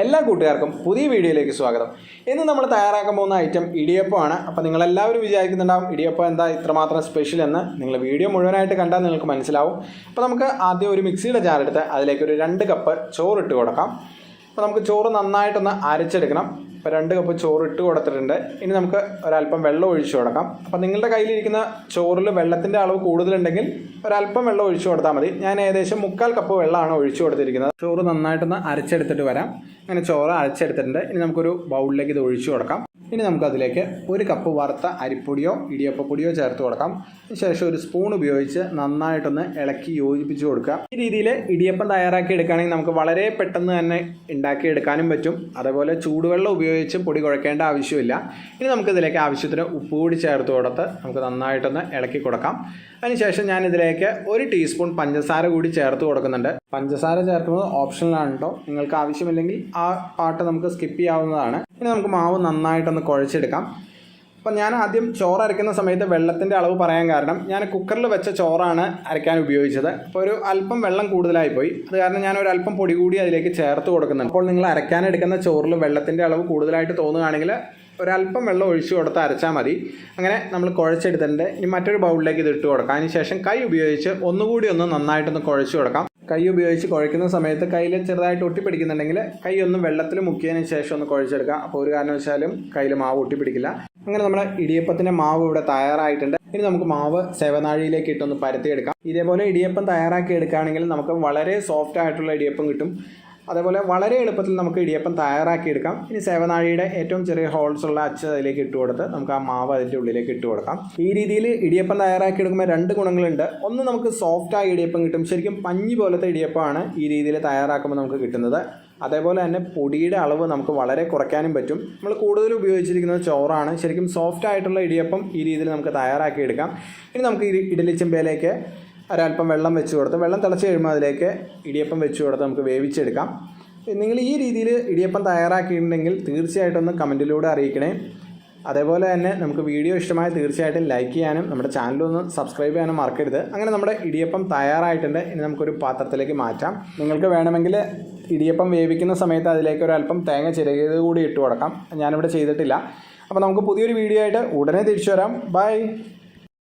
എല്ലാ കൂട്ടുകാർക്കും പുതിയ വീഡിയോയിലേക്ക് സ്വാഗതം. ഇന്ന് നമ്മൾ തയ്യാറാക്കാൻ പോകുന്ന ഐറ്റം ഇടിയപ്പമാണ്. അപ്പോൾ നിങ്ങളെല്ലാവരും വിചാരിക്കുന്നുണ്ടാവും ഇടിയപ്പം എന്താ ഇത്രമാത്രം സ്പെഷ്യൽ എന്ന്. നിങ്ങൾ വീഡിയോ മുഴുവനായിട്ട് കണ്ടാൽ നിങ്ങൾക്ക് മനസ്സിലാവും. അപ്പോൾ നമുക്ക് ആദ്യം ഒരു മിക്സിയുടെ ജാറെടുത്ത് അതിലേക്ക് ഒരു രണ്ട് കപ്പ് ചോറ് ഇട്ട് കൊടുക്കാം. അപ്പോൾ നമുക്ക് ചോറ് നന്നായിട്ടൊന്ന് അരച്ചെടുക്കണം. ഇപ്പോൾ രണ്ട് കപ്പ് ചോറ് ഇട്ട് കൊടുത്തിട്ടുണ്ട്. ഇനി നമുക്ക് ഒരല്പം വെള്ളം ഒഴിച്ചു കൊടുക്കാം. അപ്പോൾ നിങ്ങളുടെ കയ്യിലിരിക്കുന്ന ചോറിൽ വെള്ളത്തിന്റെ അളവ് കൂടുതലുണ്ടെങ്കിൽ ഒരല്പം വെള്ളം ഒഴിച്ചു കൊടുത്താൽ മതി. ഞാൻ ഏകദേശം മുക്കാൽ കപ്പ് വെള്ളമാണ് ഒഴിച്ചു കൊടുത്തിരിക്കുന്നത്. ചോറ് നന്നായിട്ടൊന്ന് അരച്ചെടുത്തിട്ട് വരാം. അങ്ങനെ ചോറ് അരച്ചെടുത്തിട്ടുണ്ട്. ഇനി നമുക്കൊരു ബൗളിലേക്ക് ഇത് ഒഴിച്ചു കൊടുക്കാം. ഇനി നമുക്കതിലേക്ക് ഒരു കപ്പ് വറുത്ത അരിപ്പൊടിയോ ഇടിയപ്പപ്പൊടിയോ ചേർത്ത് കൊടുക്കാം. ശേഷം ഒരു സ്പൂൺ ഉപയോഗിച്ച് നന്നായിട്ടൊന്ന് ഇളക്കി യോജിപ്പിച്ച് കൊടുക്കുക. ഈ രീതിയിൽ ഇടിയപ്പം തയ്യാറാക്കി എടുക്കുകയാണെങ്കിൽ നമുക്ക് വളരെ പെട്ടെന്ന് തന്നെ ഉണ്ടാക്കി എടുക്കാനും പറ്റും. അതേപോലെ ചൂടുവെള്ളം ഉപയോഗിച്ച് പൊടി കുഴക്കേണ്ട ആവശ്യമില്ല. ഇനി നമുക്കിതിലേക്ക് ആവശ്യത്തിന് ഉപ്പ് കൂടി ചേർത്ത് കൊടുത്ത് നമുക്ക് നന്നായിട്ടൊന്ന് ഇളക്കി കൊടുക്കാം. അതിനുശേഷം ഞാൻ ഇതിലേക്ക് ഒരു ടീസ്പൂൺ പഞ്ചസാര കൂടി ചേർത്ത് കൊടുക്കുന്നുണ്ട്. പഞ്ചസാര ചേർക്കുന്നത് ഓപ്ഷനിലാണ് കേട്ടോ നിങ്ങൾക്ക് ആവശ്യമില്ലെങ്കിൽ ആ പാട്ട് നമുക്ക് സ്കിപ്പ് ചെയ്യാവുന്നതാണ്. ഇനി നമുക്ക് മാവ് നന്നായിട്ടൊന്ന് കുഴച്ചെടുക്കാം. അപ്പം ഞാൻ ആദ്യം ചോറ് അരയ്ക്കുന്ന സമയത്ത് വെള്ളത്തിന്റെ അളവ് പറയാൻ കാരണം ഞാൻ കുക്കറിൽ വെച്ച ചോറാണ് അരയ്ക്കാൻ ഉപയോഗിച്ചത്. അപ്പോൾ ഒരു അല്പം വെള്ളം കൂടുതലായി പോയി അത് കാരണം ഞാൻ ഒരു അല്പം പൊടി കൂടി അതിലേക്ക് ചേർത്ത് കൊടുക്കുന്നുണ്ട്. അപ്പോൾ നിങ്ങൾ അരയ്ക്കാൻ എടുക്കുന്ന ചോറിൽ വെള്ളത്തിന്റെ അളവ് കൂടുതലായിട്ട് തോന്നുകയാണെങ്കിൽ ഒരല്പം വെള്ളം ഒഴിച്ചു കൊടുത്ത് അരച്ചാൽ മതി. അങ്ങനെ നമ്മൾ കുഴച്ചെടുത്തിട്ടുണ്ട്. ഇനി മറ്റൊരു ബൗളിലേക്ക് ഇത് ഇട്ട് കൊടുക്കാം. അതിന് ശേഷം കൈ ഉപയോഗിച്ച് ഒന്നുകൂടി ഒന്ന് നന്നായിട്ടൊന്ന് കുഴച്ച് കൊടുക്കാം. കൈ ഉപയോഗിച്ച് കുഴയ്ക്കുന്ന സമയത്ത് കയ്യിൽ ചെറുതായിട്ട് ഒട്ടിപ്പിടിക്കുന്നുണ്ടെങ്കിൽ കൈ ഒന്ന് വെള്ളത്തിൽ മുക്കിയതിന് ശേഷം ഒന്ന് കുഴച്ചെടുക്കുക. അപ്പോൾ ഒരു കാരണവശാലും കയ്യിൽ മാവ് ഒട്ടിപ്പിടിക്കില്ല. അങ്ങനെ നമ്മുടെ ഇടിയപ്പത്തിന്റെ മാവ് ഇവിടെ തയ്യാറായിട്ടുണ്ട്. ഇനി നമുക്ക് മാവ് സേവനാഴിയിലേക്ക് ഇട്ടൊന്ന് പരത്തിയെടുക്കാം. ഇതേപോലെ ഇടിയപ്പം തയ്യാറാക്കി എടുക്കുകയാണെങ്കിൽ നമുക്ക് വളരെ സോഫ്റ്റ് ആയിട്ടുള്ള ഇടിയപ്പം കിട്ടും. അതേപോലെ വളരെ എളുപ്പത്തിൽ നമുക്ക് ഇടിയപ്പം തയ്യാറാക്കി എടുക്കാം ഇനി സേവനാഴിയുടെ ഏറ്റവും ചെറിയ ഹോൾസ് ഉള്ള അച്ച് അതിലേക്ക് ഇട്ട് കൊടുത്ത് നമുക്ക് ആ മാവ് അതിന്റെ ഉള്ളിലേക്ക് ഇട്ട് കൊടുക്കാം. ഈ രീതിയിൽ ഇടിയപ്പം തയ്യാറാക്കി എടുക്കുമ്പോൾ രണ്ട് ഗുണങ്ങളുണ്ട്. ഒന്ന് നമുക്ക് സോഫ്റ്റ് ആയ ഇടിയപ്പം കിട്ടും. ശരിക്കും പഞ്ഞി പോലത്തെ ഇടിയപ്പമാണ് ഈ രീതിയിൽ തയ്യാറാക്കുമ്പോൾ നമുക്ക് കിട്ടുന്നത്. അതേപോലെ തന്നെ പൊടിയുടെ അളവ് നമുക്ക് വളരെ കുറയ്ക്കാനും പറ്റും. നമ്മൾ കൂടുതൽ ഉപയോഗിച്ചിരിക്കുന്നത് ചോറാണ്. ശരിക്കും സോഫ്റ്റ് ആയിട്ടുള്ള ഇടിയപ്പം ഈ രീതിയിൽ നമുക്ക് തയ്യാറാക്കി എടുക്കാം ഇനി നമുക്ക് ഇഡലി ചെമ്പയിലേക്ക് ഒരല്പം വെള്ളം വെച്ച് കൊടുത്ത് വെള്ളം തിളച്ച് കഴിയുമ്പോൾ അതിലേക്ക് ഇടിയപ്പം വെച്ച് കൊടുത്ത് നമുക്ക് വേവിച്ചെടുക്കാം. നിങ്ങൾ ഈ രീതിയിൽ ഇടിയപ്പം തയ്യാറാക്കിയിട്ടുണ്ടെങ്കിൽ തീർച്ചയായിട്ടും ഒന്ന് കമന്റിലൂടെ അറിയിക്കണേ. അതേപോലെ തന്നെ നമുക്ക് വീഡിയോ ഇഷ്ടമായ തീർച്ചയായിട്ടും ലൈക്ക് ചെയ്യാനും നമ്മുടെ ചാനലൊന്ന് സബ്സ്ക്രൈബ് ചെയ്യാനും മറക്കരുത്. അങ്ങനെ നമ്മുടെ ഇടിയപ്പം തയ്യാറായിട്ടുണ്ട്. ഇനി നമുക്കൊരു പാത്രത്തിലേക്ക് മാറ്റാം. നിങ്ങൾക്ക് വേണമെങ്കിൽ ഇടിയപ്പം വേവിക്കുന്ന സമയത്ത് അതിലേക്ക് ഒരു അല്പം തേങ്ങ ചിരകിയത് കൂടി ഇട്ട് കൊടുക്കാം. ഞാനിവിടെ ചെയ്തിട്ടില്ല. അപ്പോൾ നമുക്ക് പുതിയൊരു വീഡിയോ ആയിട്ട് ഉടനെ തിരിച്ചു വരാം. ബൈ